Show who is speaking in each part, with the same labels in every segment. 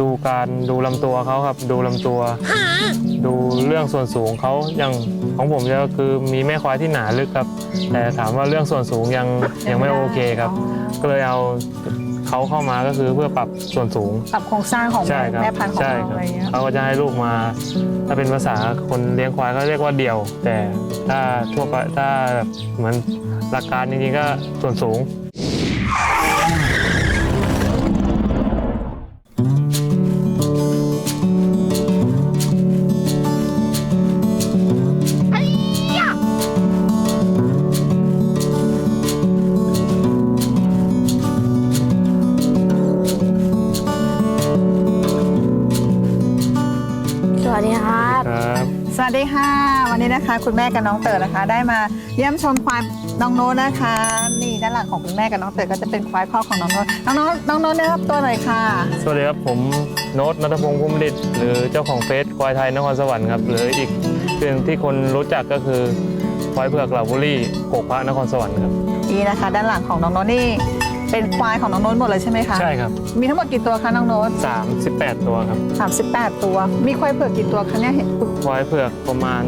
Speaker 1: ดูการดูลำตัวเขาครับ ดูลำตัว ดูเรื่องส่วนสูงเขาอย่างของผมจะคือมีแม่ควายที่หนาลึกครับ แต่ถามว่าเรื่องส่วนสูงยังยังไม่โอเคครับ ก็เลยเอาเขาเข้ามาก็คือเพื่อปรับส่วนสูง
Speaker 2: ปรับโครงสร้างของ
Speaker 1: ใช่ครับ
Speaker 2: แม่พันธุ์ของ
Speaker 1: ใช่
Speaker 2: เรา
Speaker 1: ครั
Speaker 2: อะไรเงี้ย
Speaker 1: เขาก็จะให้ลูกมา ถ้าเป็นภาษาคนเลี้ยงควายก็เรียกว่าเดี่ยว แต่ถ้าทั่วไปถ้าแบบเหมือนหลักการจริงๆก็ส่วนสูง ครับ
Speaker 2: สวัสดีค่ะวันนี้นะคะ คุณแม่กับน้องเต๋อนะคะ ได้มาเยี่ยมชมควายน้องโน้ตนะคะ นี่ด้านหลังของคุณแม่กับน้องเต๋อก็จะเป็นควายพ่อของน้องโน้ตน้องโน้ตน้องโน้ตได้รับตัวหน่อยค่ะ
Speaker 1: สวัสดีครับผมโน้ตนัทพงศ์พุ่มฤทธิ์หรือเจ้าของเฟซควายไทยนครสวรรค์ครับหรืออีกเรื่องที่คนรู้จักก็คือควายเผือกเหล่าบุรีโกกพระนครสวรรค์ครับ
Speaker 2: นี่นะคะ ด้านหลังของน้องโน้ตนี่ เป็นควายของน้องโน้ตหมดเลยใช่ไหมคะ
Speaker 1: ใช่ครับ
Speaker 2: มีทั้งหมดกี่ตัวคะน้องโน้ต
Speaker 1: 38 ตัวครับ
Speaker 2: 38 ตัว มีควายเผือกกี่ตัวคะเนี่ยเห็น
Speaker 1: ควายเผือกประมาณ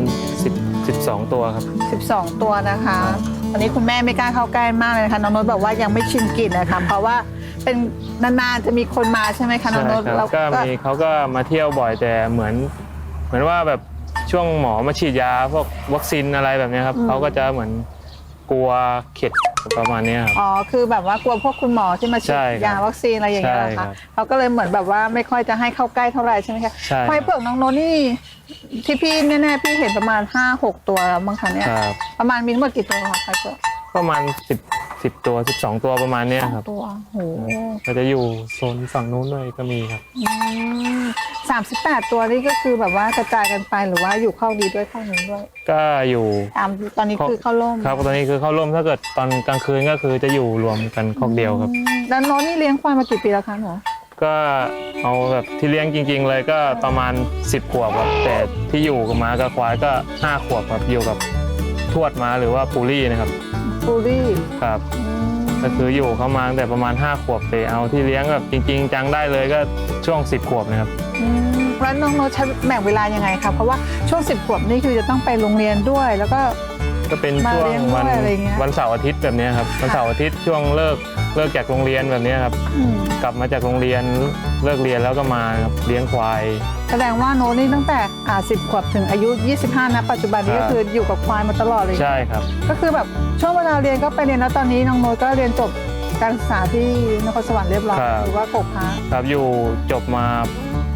Speaker 1: 10 12 ตัวครับ
Speaker 2: 12 ตัวนะคะตอนนี้คุณแม่ไม่กล้าเข้าใกล้มากเลยนะคะน้องโน้ตบอกว่ายังไม่ชินกลิ่นนะคะเพราะว่าเป็นนานๆจะมีคนมาใช่ไหมคะน้อง
Speaker 1: ใช่
Speaker 2: โน้ต
Speaker 1: ครับ
Speaker 2: เรา
Speaker 1: ก็มีเขาก็มาเที่ยวบ่อยแต่เหมือน เหมือนว่าแบบช่วงหมอมาฉีดยาพวกวัคซีนอะไรแบบเนี้ยครับเขาก็จะเหมือนกลัวเข็ด ประมาณเนี้ยครับ
Speaker 2: อ๋อ คือแบบว่ากลัวพวกคุณหมอที่มาฉี
Speaker 1: ใช่
Speaker 2: ด
Speaker 1: ครับ
Speaker 2: ยาวัคซีนอะไรอย่างเงี้ยเหรอ
Speaker 1: ใช่ครั
Speaker 2: คะ
Speaker 1: บ
Speaker 2: เขาก็เลยเหมือนแบบว่าไม่ค่อยจะให้เข้าใกล้เท่าไหร่ใช่ไหมคะ
Speaker 1: ใช่
Speaker 2: ควายเผือกน้องโน้ตนี่ที่พี่แน่ๆพี่เห็นประมาณ 5-6 ตัวแล้วมั้งคะเนี่ย
Speaker 1: ครับ
Speaker 2: ประมาณมีทั้งหมดกี่ตัวคะควายเผือก
Speaker 1: ประมาณ 10 10 ตัว 12 ตัวประมาณเนี้ยครับ
Speaker 2: ตัวโห
Speaker 1: ก็จะอยู่โซนฝั่งนู้นด้วยก็มีครับ
Speaker 2: สาม สิบแปดตัวนี่ก็คือแบบว่ากระจายกันไปหรือว่าอยู่เข้าดีด้วยเข้าหนึ่งด้วย
Speaker 1: ก็อยู่
Speaker 2: ตามตอนนี้คือเข้าร่ม
Speaker 1: ครับตอนนี้คือเข้าร่วมถ้าเกิดตอนกลางคืนก็คือจะอยู่รวมกันคอกเดียวครับ
Speaker 2: อืมแล้วน้องนี่เลี้ยงควายมากี่ปีแล้วคะหนู
Speaker 1: ก็เอาแบบที่เลี้ยงจริง ๆ เลยก็ประมาณ 10 ขวบครับแต่ที่อยู่กับม้ากับควายก็ 5 ขวบครับอยู่กับทวดม้าหรือว่าปูรี่นะครับ
Speaker 2: ฟูรี่
Speaker 1: ครับ
Speaker 2: อืม
Speaker 1: ก็คืออยู่เขามาตั้งแต่ประมาณ 5 ขวบไปเอาที่เลี้ยงแบบจริง ๆ จังได้เลยก็ช่วง 10 ขวบนะครับ
Speaker 2: อืม แล้วน้องโน้ตใช้แบ่งเวลายังไงคะเพราะว่าช่วงสิบขวบนี่คือจะต้องไปโรงเรียนด้วย แล้วก็
Speaker 1: ก็เป็นช่วง
Speaker 2: มาเลี้ยงด้วย
Speaker 1: วัน
Speaker 2: อะไรเงี้ย
Speaker 1: วันเสาร์อาทิตย์แบบเนี้ยครับวันเสาร์อาทิตย์ช่วงเลิกเลิกจากโรงเรียนแบบเนี้ยครับ
Speaker 2: อืม
Speaker 1: กลับมาจากโรงเรียนเลิกเรียนแล้วก็มาครับเลี้ยงควาย
Speaker 2: แสดงว่าโน้ตนี่ตั้งแต่อ่าสิบขวบถึงอายุ 25นะปัจจุบันนี้
Speaker 1: ครั
Speaker 2: ก็
Speaker 1: บ
Speaker 2: คืออยู่กับควายมาตลอดเลย
Speaker 1: ใช่ครับ
Speaker 2: ก็คือแบบช่วงเวลาเรียนก็ไปเรียนแล้วตอนนี้น้องโน้ตก็เรียนจบ การศึกษาที่นครสวรรค์เรียบร้อย
Speaker 1: ครับ
Speaker 2: หรือว่ากบพระ
Speaker 1: ครับอยู่จบมา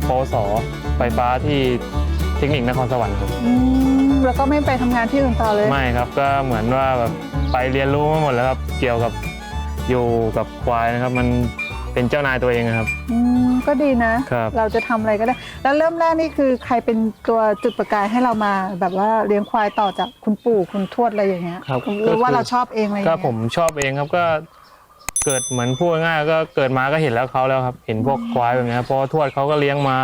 Speaker 1: ปวสไฟฟ้าที่เทคนิคนครสวรรค์ครับ
Speaker 2: อืมแล้วก็ไม่ไปทำงานที่อื่นต่อเลย
Speaker 1: ไม่ครับก็เหมือนว่าแบบไปเรียนรู้มาหมดแล้วครับ เกี่ยวกับอยู่กับควายนะครับ มันเป็นเจ้านายตัวเองนะครับ
Speaker 2: อืมก็ดีนะ
Speaker 1: ครับ
Speaker 2: เราจะทำอะไรก็ได้ แล้วเริ่มแรกนี่คือใครเป็นตัวจุดประกายให้เรามา แบบว่าเลี้ยงควายต่อจากคุณปู่คุณทวดอะไรอย่างเงี้ย
Speaker 1: ครับ
Speaker 2: หรือว่า
Speaker 1: ก็คือ
Speaker 2: เราชอบเองอะไรอย่าง
Speaker 1: ก็
Speaker 2: เงี้ย
Speaker 1: ผมชอบเองครับก็ เกิดเหมือนพูดง่ายๆก็เกิดมาก็เห็นแล้วเขาแล้วครับ เห็นพวกควายแบบนี้ครับเพราะว่าทวดเขาก็เลี้ยงมา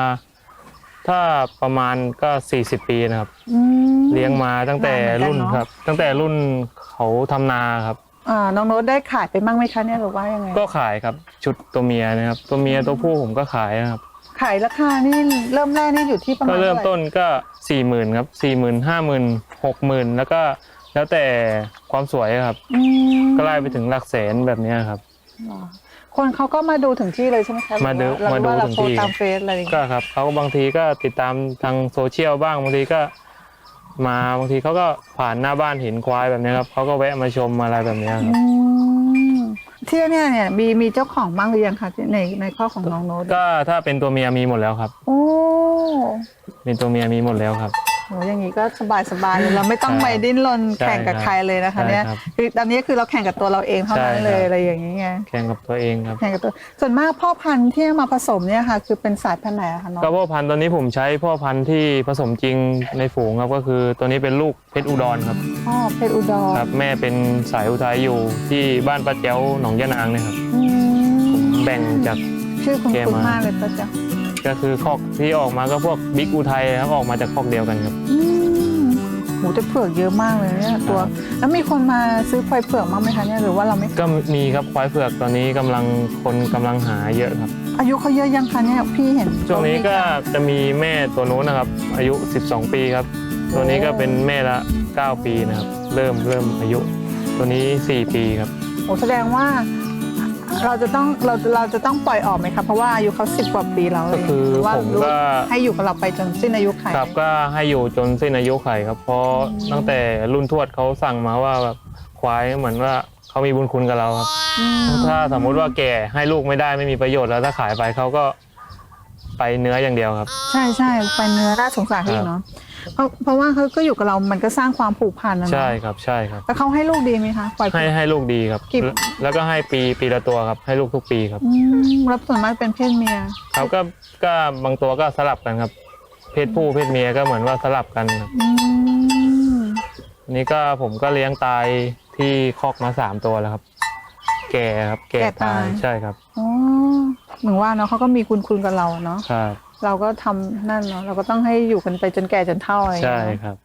Speaker 1: ถ้าประมาณก็ 40 ปีนะครับ
Speaker 2: อืม
Speaker 1: เลี้ยงมาตั้งแต่
Speaker 2: นานเหมือนกัน
Speaker 1: รุ่น
Speaker 2: เนอะ
Speaker 1: ครับ ตั้งแต่รุ่นเขาทำนาครับ
Speaker 2: อ่าน้องโน้ตได้ขายไปบ้างไหมคะเนี่ยหรือว่ายังไง
Speaker 1: ก็ขายครับชุดตัวเมียนะครับ ตัวเมียตัวผู้ผมก็ขายนะครับ
Speaker 2: ขายราคานี่เริ่มแรกนี่อยู่ที่ประมา
Speaker 1: ก็
Speaker 2: ณ
Speaker 1: เริ่ม
Speaker 2: ท่าไห
Speaker 1: ต้นก็สี่หมื่นครับสี่หมื่นห้าหมื่นหกหมื่นแล้วก็แล้วแต่ความสวยครับ
Speaker 2: อืม
Speaker 1: ก็ไล่ไปถึงหลักแสนแบบเนี้ยครับ
Speaker 2: อ๋อคนเขาก็มาดูถึงที่เลยใช่ไหมคะ
Speaker 1: มาดู
Speaker 2: หรือว่
Speaker 1: มาดู
Speaker 2: เร
Speaker 1: ถึง
Speaker 2: โพส
Speaker 1: ที่
Speaker 2: ต์ตามเฟซอะไรอย่าง
Speaker 1: ก็
Speaker 2: เงี้ย
Speaker 1: ครับเขาก็บางทีก็ติดตามทางโซเชียลบ้างบางทีก็ มาบางทีเขาก็ผ่านหน้าบ้านเห็นควายแบบเนี้ยครับเขาก็แวะมาชมอะไรแบบเนี้ยครับ
Speaker 2: อืมที่เนี่ยเนี่ยมีมีเจ้าของบ้างหรือยังคะที่ในในข้อของน้องโน้ต
Speaker 1: ก็ถ้าเป็นตัวเมียมีหมดแล้วครับ
Speaker 2: โอ้
Speaker 1: เป็นตัวเมียมีหมดแล้วครับ
Speaker 2: โหอย่างนี้ก็สบายสบายเลยเราไม่ต้อง
Speaker 1: ใช่
Speaker 2: ไปดิ้นรน
Speaker 1: ใช่
Speaker 2: แข่งกับ
Speaker 1: ครับ
Speaker 2: ใครเลยนะคะ
Speaker 1: ใช่
Speaker 2: เนี่ย
Speaker 1: ครับ
Speaker 2: คือตอนนี้คือเราแข่งกับตัวเราเองเท่านั้น
Speaker 1: ใช่ครับ
Speaker 2: เลยอะไรอย่างนี้ไง
Speaker 1: แข่งกับตัวเองครับ
Speaker 2: แข่งกับตัวส่วนมากพ่อพันธุ์ที่เอามาผสมเนี่ยค่ะ คือเป็นสายพันธุ์ไหนอะคะน้อง
Speaker 1: ก็พ่อพันธุ์ตอนนี้ผมใช้พ่อพันธุ์ที่ผสมจริงในฝูงครับก็คือตัวนี้เป็นลูกเพชรอุดรครับ
Speaker 2: อ๋อเพชรอุดร
Speaker 1: ครับ แม่เป็นสายอุทัยอยู่ที่บ้านป้าเจ้าหนองยะนางเนี่ยครับ
Speaker 2: อืม
Speaker 1: แบ่งจาก
Speaker 2: ชื่อคุณ
Speaker 1: แก
Speaker 2: คุณ
Speaker 1: มา
Speaker 2: มากเลยป้าจ๊ะ
Speaker 1: ก็คือคอกที่ออกมาก็พวกบิ๊กอุทัยครับออกมาจากคอกเดียวกันครับ
Speaker 2: อืมหมูจะเผือกเยอะมากเลยเนี่ยตัว
Speaker 1: ครับ
Speaker 2: แล้วมีคนมาซื้อควายเผือกบ้างไหมคะเนี่ยหรือว่าเราไม่
Speaker 1: ก็มีครับควายเผือกตอนนี้กำลังคนกำลังหาเยอะครับ
Speaker 2: ออายุเขาเยอะยังคะเนี่ยพี่เห็น
Speaker 1: ช่วงนี้ก็จะมีแม่ตัวนู้นนะครับ อายุ 12 ปีครับ ตัวนี้ก็เป็นแม่ละ 9 ปีนะครับ เริ่มเริ่มอายุ ตัวนี้ 4 ปีครับ
Speaker 2: โอ้แสดงว่า เราจะต้องเราเราจะต้องปล่อยออกไหมครับเพราะว่าอายุเขาสิบกว่าปีแล้ว
Speaker 1: ก็คือ
Speaker 2: หรืว่า
Speaker 1: ผมก็
Speaker 2: ให้อยู่กับเราไปจนสิ้นอายุไข
Speaker 1: ครับก็ให้อยู่จนสิ้นอายุไขครับ เพราะ
Speaker 2: อืม
Speaker 1: ตั้งแต่รุ่นทวดเขาสั่งมาว่าแบบควายเหมือนว่าเขามีบุญคุณกับเราครับ
Speaker 2: อืม
Speaker 1: ถ้าสมมุติว่าแก่ให้ลูกไม่ได้ไม่มีประโยชน์แล้วถ้าขายไปเขาก็ไปเนื้ออย่างเดียวครับ
Speaker 2: ใช่ใช่ไปเนื้อน่าสงสารเขาอีกเนาะ เพราะเพราะว่าเขาก็อยู่กับเรา มันก็สร้างความผูกพันนะเนอะ
Speaker 1: ใช่ครับใช่ครับ
Speaker 2: แล้วเขาให้ลูกดีไหมคะปล่อย
Speaker 1: ให้ให้ลูกดีครับ
Speaker 2: กี่
Speaker 1: แล้วก็ให้ปีปีละตัวครับ ให้ลูกทุกปีครับ
Speaker 2: อืมแล้วส่วนมากเป็นเพศเมีย
Speaker 1: ครับก็ก็บางตัวก็สลับกันครับ เพศผู้เพศเมียก็เหมือนว่าสลับกันครับ
Speaker 2: อืม
Speaker 1: อันนี้ก็ผมก็เลี้ยงตายที่คอกมาสามตัวแล้วครับ แก่ครับ แก่ตายใช่ครับ
Speaker 2: อ๋อเหมือนว่าเนาะเขาก็มีคุณคุณกับเราเนาะ
Speaker 1: ครับ
Speaker 2: เราก็ทำนั่นเนาะเราก็ต้องให้อยู่กันไปจนแก่จนเฒ่าอะไรอย่าง
Speaker 1: ใช่
Speaker 2: เงี้ย
Speaker 1: ครับ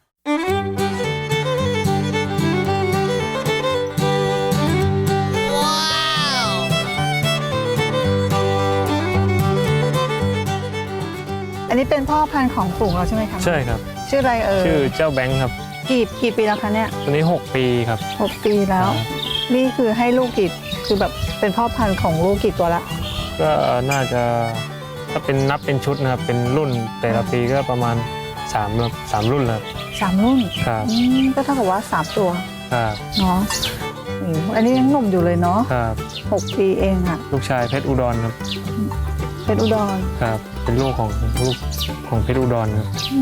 Speaker 2: อันนี้เป็นพ่อพันธุ์ของฝูงเราใช่ไหมคะ
Speaker 1: ใช่ครับ
Speaker 2: ชื่ออะไรเอ่ย
Speaker 1: ชื่อเจ้าแบงค์ครับ
Speaker 2: กี่กี่ปีแล้วคะเนี่ย
Speaker 1: ตัวนี้ 6 ปีครับ
Speaker 2: หกปีแล้ว นี่คือให้ลูกกี่คือแบบเป็นพ่อพันธุ์ของลูกกี่ตัวละ
Speaker 1: ก็น่าจะ ถ้าเป็นนับเป็นชุดนะครับเป็นรุ่นแต่ละปีก็ประมาณ3ครับสามรุ่นแล้ว
Speaker 2: สามรุ่น
Speaker 1: ครับ
Speaker 2: อืมก็เท่ากับว่าสามตัว
Speaker 1: ครับ
Speaker 2: เนาะอืมอันนี้ยังหนุ่มอยู่เลยเนาะ
Speaker 1: ครับ
Speaker 2: หกปีเองอะ
Speaker 1: ลูกชายเพชรอุดรครับ
Speaker 2: เป็นอุดร
Speaker 1: ครับ เป็นลูกของลูกของเพชรอุดรครับ
Speaker 2: อื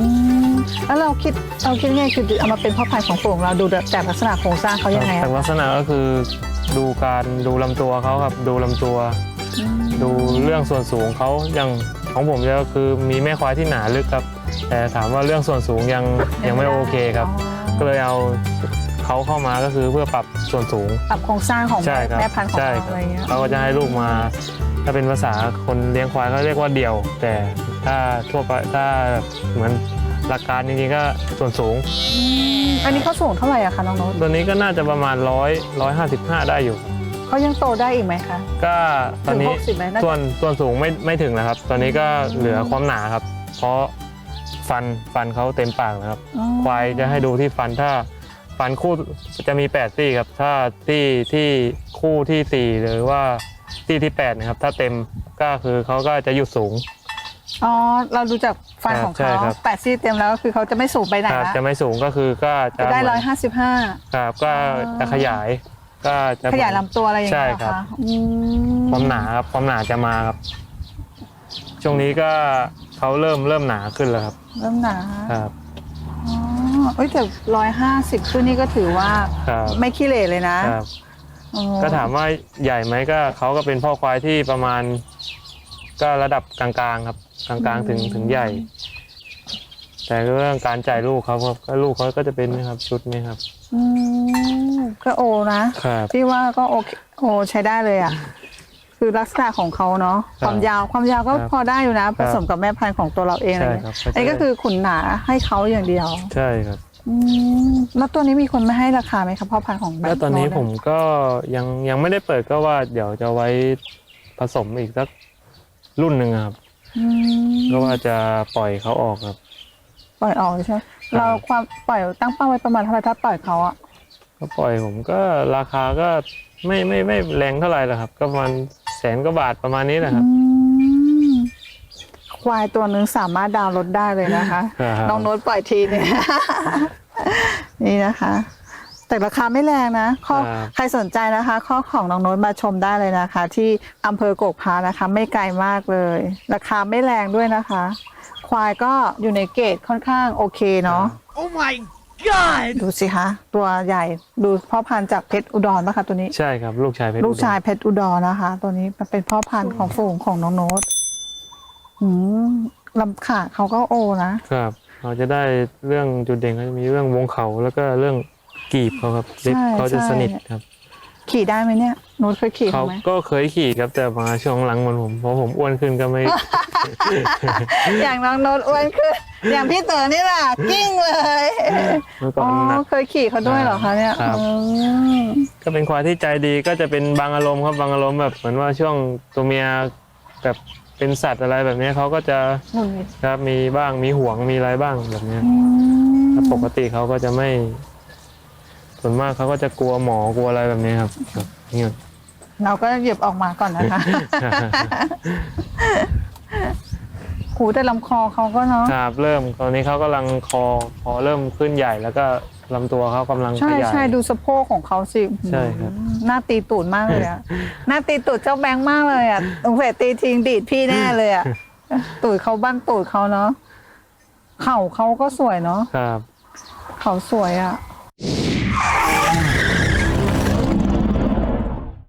Speaker 2: มแล้วเราคิดเราคิดยังไงคือเอามาเป็นพ่อพันธุ์ของฝูงเราดูจากลักษณะโครงสร้างเขายังไง
Speaker 1: แต่
Speaker 2: อะ
Speaker 1: ลักษณะก็คือดูการดูลำตัวเขาครับดูลำตัว
Speaker 2: อืม
Speaker 1: ดูเรื่องส่วนสูงเขาอย่างของผมจะคือมีแม่ควายที่หนาลึกครับ แต่ถามว่าเรื่องส่วนสูงยังยังไม่โอเคครับ ก็เลยเอาเขาเข้ามาก็คือเพื่อปรับส่วนสูง
Speaker 2: ปรับโครงสร้างของ
Speaker 1: ใช่ครับ
Speaker 2: แม่พันธุ์ของ
Speaker 1: ใช่
Speaker 2: เรา
Speaker 1: ค
Speaker 2: อะไรเงี้ย
Speaker 1: เขาก็จะให้ลูกมา ถ้าเป็นภาษาคนเลี้ยงควายเขาเรียกว่าเดี่ยว แต่ถ้าทั่วไปถ้าเหมือนหลักการจริงๆก็ส่วนสูง
Speaker 2: อืมอันนี้เขาสูงเท่าไหร่อะคะน้องโน้ต
Speaker 1: ตัวนี้ก็น่าจะประมาณร้อยร้อยห้าสิบห้าได้อยู่
Speaker 2: เขายังโตได้อีกไหมคะ
Speaker 1: ก็ตอนนี้
Speaker 2: ถึง60ไหมน่าจะ
Speaker 1: ส่วนส่วนสูงไม่ไม่ถึงนะครับ ตอนนี้ก็เหลือความหนาครับ เพราะฟันฟันเขาเต็มปากนะครับ
Speaker 2: อ๋อ
Speaker 1: ควายจะให้ดูที่ฟันถ้าฟันคู่จะมี8ซี่ครับ ถ้าที่ที่คู่ที่4หรือว่าที่ที่8นะครับ ถ้าเต็มก็คือเขาก็จะหยุดสูง
Speaker 2: อ๋อเราดูจากฟัน
Speaker 1: ครับ
Speaker 2: ของ
Speaker 1: ใช่
Speaker 2: เขา
Speaker 1: ครับ
Speaker 2: แปดซี่เต็มแล้วก็คือเขาจะไม่สูงไปไหน
Speaker 1: ครับ
Speaker 2: ละ
Speaker 1: จะไม่สูงก็คือก็จะ
Speaker 2: จะได้
Speaker 1: เหมื
Speaker 2: ร้อยห้าสิบห้า
Speaker 1: ครับก็จะขยาย ก็จะ
Speaker 2: ขยายลำตัวอะไรอย่างเงี้ย
Speaker 1: ใช่
Speaker 2: เหรอ
Speaker 1: ครับ
Speaker 2: คะอืม
Speaker 1: ความหนาครับความหนาจะมาครับ ช่วงนี้ก็เขาเริ่มเริ่มหนาขึ้นแล้วครับ
Speaker 2: เริ่มหนา
Speaker 1: ครับ
Speaker 2: อ๋อเอ้ยแต่ร้อยห้าสิบขึ้นนี่ก็ถือว่า
Speaker 1: ครับ
Speaker 2: ไม่ขี้เหร่เลยนะครับอ๋อ
Speaker 1: ก็ถามว่าใหญ่ไหมก็เขาก็เป็นพ่อควายที่ประมาณ ก็ระดับกลางๆครับ กลางๆถึงถึงใหญ่ แต่เรื่องการจ่ายลูกเขาครับก็ลูกเขาก็จะเป็นนะครับชุดนี้ครับ
Speaker 2: อืมก็โอนะ
Speaker 1: ครับ
Speaker 2: พี่ว่าก็โอเคโอใช้ได้เลยอะ คือลักษณะของเขาเนาะ
Speaker 1: ครับ
Speaker 2: ความยาวความยาวก็
Speaker 1: ครับ
Speaker 2: พอได้อยู่นะ
Speaker 1: ครับ
Speaker 2: ผสมกับแม่พันธุ์ของตัวเราเองอะไร
Speaker 1: ใช่
Speaker 2: เงี้ย
Speaker 1: ครับ
Speaker 2: อันนี้ก็คือขุนหนาให้เขาอย่างเดียว
Speaker 1: ใช่ครับ
Speaker 2: อืมแล้วตัวนี้มีคนไม่ให้ราคาไหมครับพ่อพันธุ์ของแบ
Speaker 1: แล้วตอนนี้
Speaker 2: โะ
Speaker 1: ผมก็ยังยังไม่ได้เปิดก็ว่าเดี๋ยวจะไว้ผสมอีกสักรุ่นหนึ่งอะครับ
Speaker 2: อืม
Speaker 1: ก็ว่าจะปล่อยเขาออกครับ
Speaker 2: ปล่อยออกใช่ไหมเราความปล่อยตั้งเป้าไว้ประมาณเท่าไหร่ถ้าปล่อยเขาอะ
Speaker 1: ก็ปล่อยผมก็ราคาก็ไม่ไม่ไม่แรงเท่าไหร่หรอกครับ ก็ประมาณแสนกว่าบาทประมาณนี้แหละครับ
Speaker 2: อืมควายตัวหนึ่งสามารถดาวน์รถได้เลยนะคะ
Speaker 1: ครับ
Speaker 2: น้องโน้ตปล่อยทีเนี่ย นี่นะคะ แต่ราคาไม่แรงนะข้อ
Speaker 1: ครับ
Speaker 2: ใครสนใจนะคะ ข้อของน้องโน้ตมาชมได้เลยนะคะ ที่อำเภอโกกพร้านะคะ ไม่ไกลมากเลย ราคาไม่แรงด้วยนะคะ ควายก็อยู่ในเกรดค่อนข้างโอเคเนาะ
Speaker 3: Oh my god!
Speaker 2: ดูสิคะตัวใหญ่ดูพ่อพันธุ์จากเพชรอุดรปะคะตัวนี้
Speaker 1: ใช่ครับ ลูกชายเพชร
Speaker 2: ลูกชาย
Speaker 1: อุด
Speaker 2: เพชรอุดรนะคะ ตัวนี้มันเป็นพ่อพันธุ์ของฝูงของน้องโน้ตอืมลำขาเขาก็โอนะ
Speaker 1: รครับ เราจะได้เรื่องจุดเด่นเขาจะมีเรื่องวงเขาแล้วก็เรื่องกีบเขาครับเล็บ
Speaker 2: ใช่
Speaker 1: เขาจะ
Speaker 2: ใช่
Speaker 1: สนิทครับ
Speaker 2: ขี่ได้ไหมเนี่ย โน้ตเคยขี่
Speaker 1: เขา
Speaker 2: เขาไหม
Speaker 1: ก็เคยขี่ครับแต่มาช่วงหลังเหมือนผมเพราะผมอ้วนขึ้นก็ไม่
Speaker 2: อย่างน้องโน้ตอ้วนขึ้นอย่างพี่เต๋อนี่แหละกิ้งเลย
Speaker 1: เมื่อก่อ
Speaker 2: อ๋
Speaker 1: น
Speaker 2: อ
Speaker 1: หนัก
Speaker 2: เคยขี่เขาด้วยเหรอคะเนี่ย
Speaker 1: ครับ
Speaker 2: อืม
Speaker 1: ก็เป็นควายที่ใจดีก็จะเป็นบางอารมณ์ครับบางอารมณ์แบบเหมือนว่าช่วงตัวเมียแบบเป็นสัตว์อะไรแบบนี้เขาก็จะ
Speaker 2: หงุดหงิด
Speaker 1: ครับมีบ้างมีห่วงมีอะไรบ้างแบบเนี้ย
Speaker 2: อืม
Speaker 1: ถ้าปกติเขาก็จะไม่ ส่วนมากเขาก็จะกลัวหมอกลัวอะไรแบบนี้ครับครับนี่
Speaker 2: เราก็หยิบออกมาก่อนนะคะ หูแต่ลำคอเขาก็เนาะ
Speaker 1: ครับเริ่มตอนนี้เขากำลังคอคอเริ่มขึ้นใหญ่ แล้วก็ลำตัวเขากำลังข
Speaker 2: ใช่
Speaker 1: ยาย
Speaker 2: ใช่ดูสะโพกของเขาสิ
Speaker 1: ใช่ครับ
Speaker 2: หน้าตีตูดมากเลยอะหน้าตีตูดเจ้าแบงค์มากเลยอะสงสัยตีทิ้งดีดพี่แน่เลยอะตูดเขาบ้านตูดเขาเนาะเข่าเขาก็สวยเนาะ
Speaker 1: ครับ
Speaker 2: เขาสวยอะ